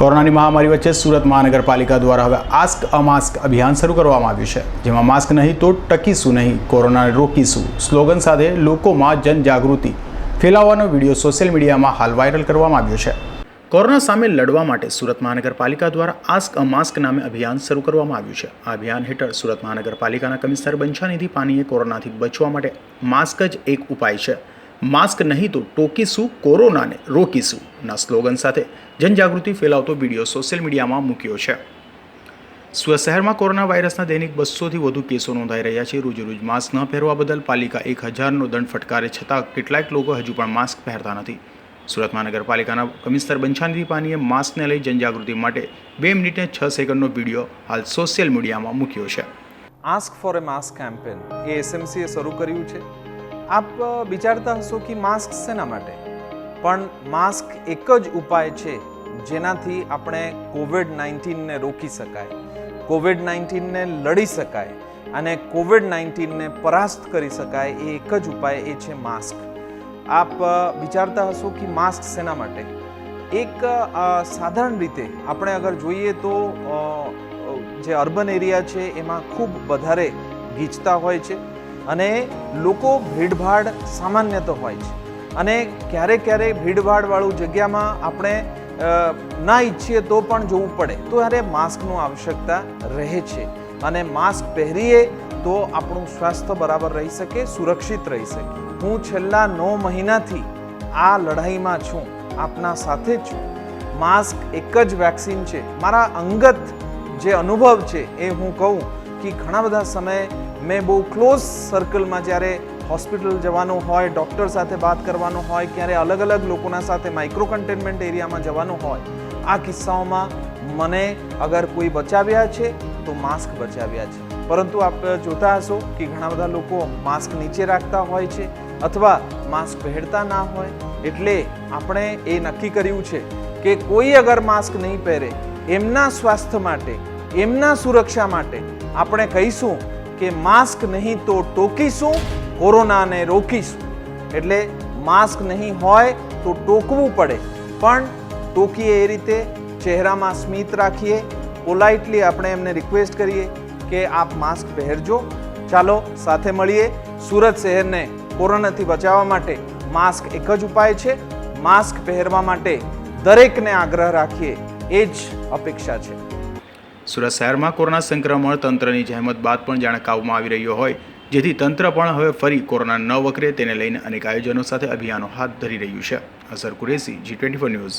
કોરોનાની મહામારી વચ્ચે સુરત મહાનગરપાલિકા દ્વારા હવે આસ્ક અમાસ્ક અભિયાન શરૂ કરવામાં આવ્યું છે. જેમાં માસ્ક નહીં તો ટકીશું નહીં, કોરોનાને રોકીશું. સ્લોગન સાથે લોકોમાં જનજાગૃતિ. ફેલાવવાનો વીડિયો સોશિયલ મીડિયામાં હાલ વાયરલ કરવામાં આવ્યો છે. કોરોના સામે લડવા માટે સુરત મહાનગરપાલિકા દ્વારા આસ્ક અ માસ્ક નામે અભિયાન શરૂ કરવામાં આવ્યું છે. આ અભિયાન હેઠળ સુરત મહાનગરપાલિકાના કમિશનર બંછાનિધિ પાનીએ કોરોનાથી બચવા માટે માસ્ક જ એક ઉપાય છે. માસ્ક નહીં તો ટોકીશું કોરોનાને, રોકીશું, ના સ્લોગન સાથે. જનજાગૃતિ ફેલાવતો વીડિયો સોશિયલ મીડિયામાં મૂક્યો છે. સુરત શહેરમાં કોરોના વાયરસના દૈનિક બસોથી વધુ કેસો નોંધાઈ રહ્યા છે. રોજેરોજ માસ્ક ન પહેરવા બદલ પાલિકા એક હજારનો દંડ ફટકારે છતાં કેટલાક લોકો હજુ પણ માસ્ક પહેરતા નથી. સુરત મહાનગરપાલિકાના કમિશનર બંછાનિધિ પાનીએ માસ્કને લઈ જનજાગૃતિ માટે બે મિનિટને છ સેકન્ડનો વીડિયો હાલ સોશિયલ મીડિયામાં મૂક્યો છે. Ask for a mask campaign એ એસએમસીએ શરૂ કર્યું છે. આપ વિચારતા હશો કે માસ્ક શેના માટે? પણ માસ્ક એક જ ઉપાય છે જેનાથી આપણે કોવિડ નાઇન્ટીનને રોકી શકાય, કોવિડ નાઇન્ટીનને લડી શકાય અને કોવિડ નાઇન્ટીનને પરાસ્ત કરી શકાય એ એક જ ઉપાય એ છે માસ્ક. આપ વિચારતા હશો કે માસ્ક શેના માટે? એક સાધારણ રીતે આપણે અગર જોઈએ તો જે અર્બન એરિયા છે એમાં ખૂબ વધારે ગીચતા હોય છે. અને લોકો ભીડભાડ સામાન્ય તો હોય છે. અને ક્યારેક ક્યારેક ભીડભાડવાળું જગ્યામાં આપણે ના ઈચ્છીએ તો પણ જોવું પડે. તો ત્યારે માસ્કનું આવશ્યકતા રહે છે. અને માસ્ક પહેરીએ તો આપણું સ્વાસ્થ્ય બરાબર રહી શકે, સુરક્ષિત રહી શકે. હું છેલ્લા નવ મહિનાથી આ લડાઈમાં છું, આપના સાથે છું. માસ્ક એક જ વેક્સિન છે. મારા અંગત જે અનુભવ છે એ હું કહું કે ઘણા બધા સમયે મેં બહુ ક્લોઝ સર્કલમાં જ્યારે હોસ્પિટલ જવાનું હોય, ડૉક્ટર સાથે વાત કરવાનું હોય, ક્યારે અલગ અલગ લોકોના સાથે માઇક્રો કન્ટેનમેન્ટ એરિયામાં જવાનું હોય, આ કિસ્સાઓમાં મને અગર કોઈ બચાવ્યા છે, તો માસ્ક બચાવ્યા છે. પરંતુ આપ જોતા હશો કે ઘણા બધા લોકો માસ્ક નીચે રાખતા હોય છે અથવા માસ્ક પહેરતા ના હોય. એટલે આપણે એ નક્કી કર્યું છે કે કોઈ અગર માસ્ક નહીં પહેરે, એમના સ્વાસ્થ્ય માટે, એમના સુરક્ષા માટે આપણે કહીશું કે માસ્ક નહીં તો ટોકીશું, કોરોનાને રોકીશું. એટલે માસ્ક નહીં હોય તો ટોકવું પડે. પણ ટોકીએ એ રીતે, ચહેરામાં સ્મિત રાખીએ. પોલાઇટલી આપણે એમને રિક્વેસ્ટ કરીએ કે આપ માસ્ક પહેરજો. ચાલો, સાથે મળીએ. સુરત શહેરને કોરોનાથી બચાવવા માટે માસ્ક એક જ ઉપાય છે. માસ્ક પહેરવા માટે દરેકને આગ્રહ રાખીએ. એ જ અપેક્ષા છે. સુરત શહેરમાં કોરોના સંક્રમણ તંત્રની જહેમત બાદ પણ જાણે કાબૂમાં આવી રહ્યો હોય, જેથી તંત્ર પણ હવે ફરી કોરોના ન વકરે તેને લઈને અનેક આયોજનો સાથે અભિયાનો હાથ ધરી રહ્યું છે. Azhar Qureshi ji twenty news